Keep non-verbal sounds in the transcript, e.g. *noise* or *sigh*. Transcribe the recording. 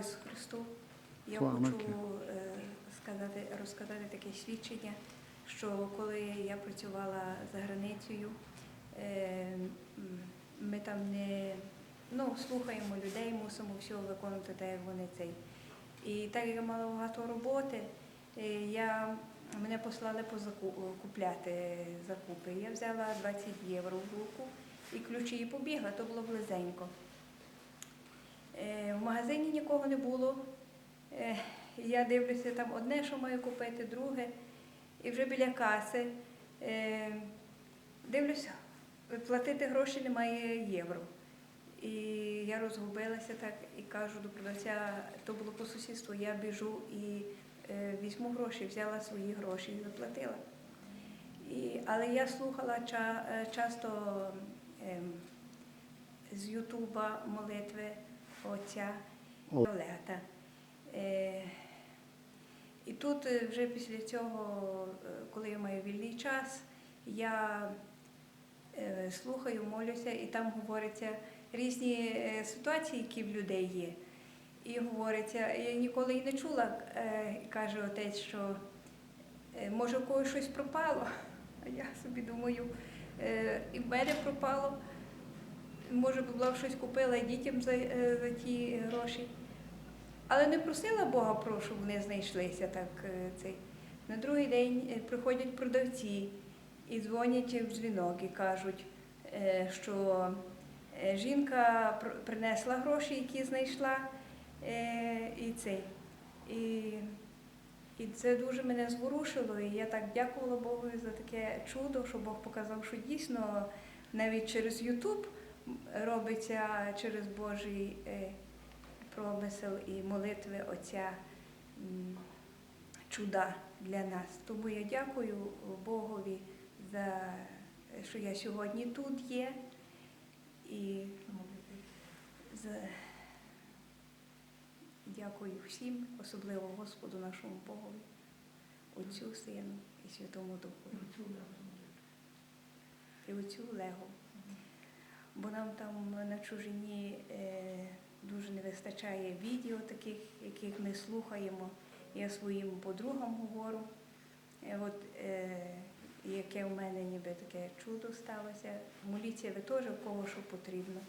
Ісусу Христу. Я Слава хочу е, сказати, розказати таке свідчення, що коли я працювала за границею, е, ми там не ну, слухаємо людей, мусимо все виконувати так, як вони цей. І так як я мала багато роботи, е, я, мене послали купляти закупи. Я взяла 20 євро в руку і ключі і побігла, то було близенько. Е, В магазині нікого не було. Е, Я дивлюся там одне, що маю купити, друге. І вже біля каси е, дивлюся, платити гроші немає євро. І я розгубилася так і кажу до продавця, то було по сусідству, я біжу і е, візьму гроші, взяла свої гроші і заплатила. І, але я слухала ча, е, часто ем, з Ютуба молитви отця. Олега. Е, і тут е, вже після цього, е, коли я маю вільний час, я е, слухаю, молюся, і там говориться різні е, ситуації, які в людей є. І говориться, я ніколи і не чула, е, каже отець, що е, може у когось щось пропало. *laughs* А я собі думаю, е, і в мене пропало. Може би була б щось купила дітям за, е, за ті гроші. Але не просила Бога, про щоб вони знайшлися так. е, Цей. На другий день е, приходять продавці і дзвонять в дзвінок і кажуть, що жінка принесла гроші, які знайшла, і цей. І, і це дуже мене зворушило. І я так дякувала Богу за таке чудо, що Бог показав, що дійсно навіть через Ютуб робиться через Божий е, промисел і молитви Отця чуда для нас. Тому я дякую Богові за що я сьогодні тут є. І за... дякую всім, особливо Господу нашому Богові, Отцю, Сину і Святому Духу. І оцю Лего. Бо нам там на чужині е, дуже не вистачає відео таких, яких ми слухаємо. Я своїм подругам говорю, е, от, е, яке в мене ніби таке чудо сталося. Моліться ви теж в кого що потрібно.